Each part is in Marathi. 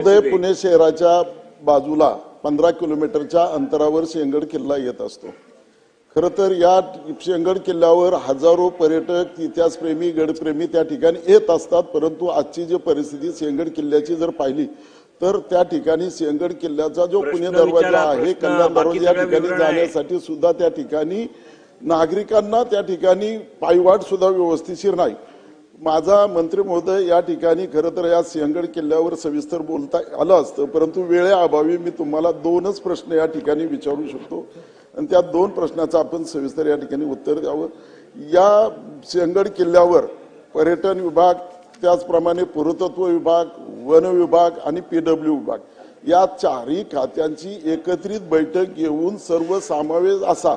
उदय पुणे शहराच्या बाजूला पंधरा किलोमीटरच्या अंतरावर शेंगड किल्ला येत असतो. खरं तर या शेंगड किल्ल्यावर हजारो पर्यटक इतिहासप्रेमी गडप्रेमी त्या ठिकाणी येत असतात. परंतु आजची जी परिस्थिती शेंगड किल्ल्याची जर पाहिली तर त्या ठिकाणी शेंगड किल्ल्याचा जो पुणे दरवाजा आहे कल्याण दरवाजा या ठिकाणी. जाण्यासाठी सुद्धा त्या ठिकाणी नागरिकांना त्या ठिकाणी पायवाट सुद्धा व्यवस्थिशीर नाही. माझा मंत्री महोदय या ठिकाणी खरं तर या सिंहगड किल्ल्यावर सविस्तर बोलता आलं असतं परंतु वेळेअभावी मी तुम्हाला दोनच प्रश्न या ठिकाणी विचारू शकतो. आणि त्या दोन प्रश्नाचं आपण सविस्तर या ठिकाणी उत्तर द्यावं. या सिंहगड किल्ल्यावर पर्यटन विभाग त्याचप्रमाणे पुरातत्व विभाग वन विभाग आणि पीडब्ल्यू विभाग या चारही खात्यांची एकत्रित बैठक घेऊन सर्व समावेश असा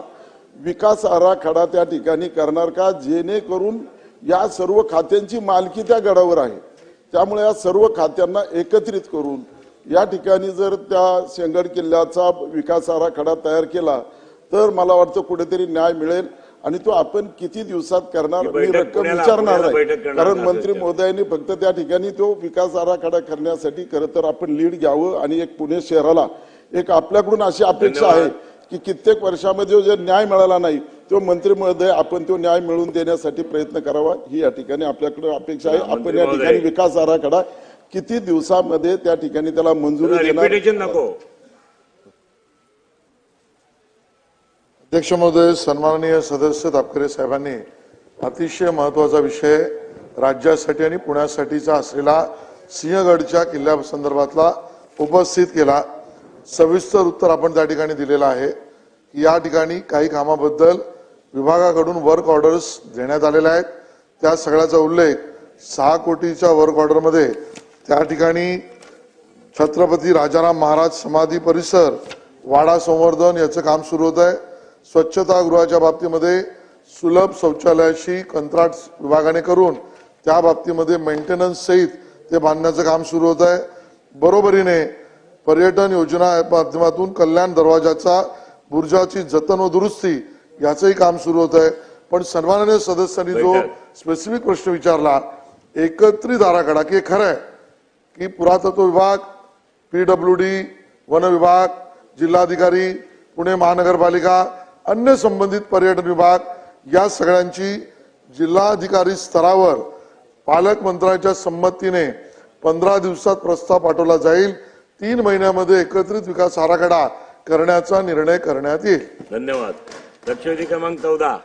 विकास आराखडा त्या ठिकाणी करणार का? जेणेकरून या सर्व खात्यांची मालकी त्या गडावर आहे. त्यामुळे या सर्व खात्यांना एकत्रित करून या ठिकाणी जर त्या शेंगड किल्ल्याचा विकास आराखडा तयार केला तर मला वाटतं कुठेतरी न्याय मिळेल आणि तो आपण किती दिवसात करणार मी रक्कम विचारणार नाही. कारण. मंत्री महोदयांनी फक्त त्या ठिकाणी तो विकास आराखडा करण्यासाठी खरं तर आपण लीड घ्यावं आणि एक पुणे शहराला एक आपल्याकडून अशी अपेक्षा आहे की कित्येक वर्षामध्ये जो न्याय मिळाला नाही तो मंत्री महोदय आपण तो न्याय मिळवून देण्यासाठी प्रयत्न करावा ही या ठिकाणी आपल्याकडे अपेक्षा आहे. आपण या. ठिकाणी विकास आराखडा किती दिवसामध्ये त्या ठिकाणी त्याला मंजुरी नको. अध्यक्ष महोदय सन्माननीय सदस्य तापकरे साहेबांनी अतिशय महत्त्वाचा विषय राज्यासाठी आणि पुण्यासाठीचा असलेला सिंहगडच्या किल्ल्या संदर्भातला उपस्थित केला. सविस्तर उत्तर आपण त्या ठिकाणी दिलेलं आहे. की या ठिकाणी काही कामाबद्दल विभागाकडून वर्क ऑर्डर्स देण्यात आलेल्या आहेत. त्या सगळ्याचा उल्लेख सहा कोटीच्या वर्क ऑर्डरमध्ये त्या ठिकाणी छत्रपती राजाराम महाराज समाधी परिसर वाडा संवर्धन याचं काम सुरू होत आहे. स्वच्छतागृहाच्या बाबतीमध्ये सुलभ शौचालयाशी कंत्राट विभागाने करून त्या बाबतीमध्ये मेंटेनन्स सहित ते बांधण्याचं काम सुरू होत आहे. बरोबरीने पर्यटन योजना माध्यमातून कल्याण दरवाजाचा बुर्जाची जतन व दुरुस्ती याचंही काम सुरू होत आहे पण सन्माननीय सदस्यांनी जो. स्पेसिफिक प्रश्न विचारला एकत्रित आराखडा की खरं आहे की पुरातत्व विभाग पीडब्ल्यू डी वन विभाग जिल्हाधिकारी पुणे महानगरपालिका अन्य संबंधित पर्यटन विभाग या सगळ्यांची जिल्हाधिकारी स्तरावर पालकमंत्र्यांच्या संमतीने पंधरा दिवसात प्रस्ताव पाठवला जाईल. तीन महिन्यामध्ये एकत्रित विकास आराखडा करण्याचा निर्णय करण्यात येईल. धन्यवाद. लक्षवेधी क्रमांक चौदा.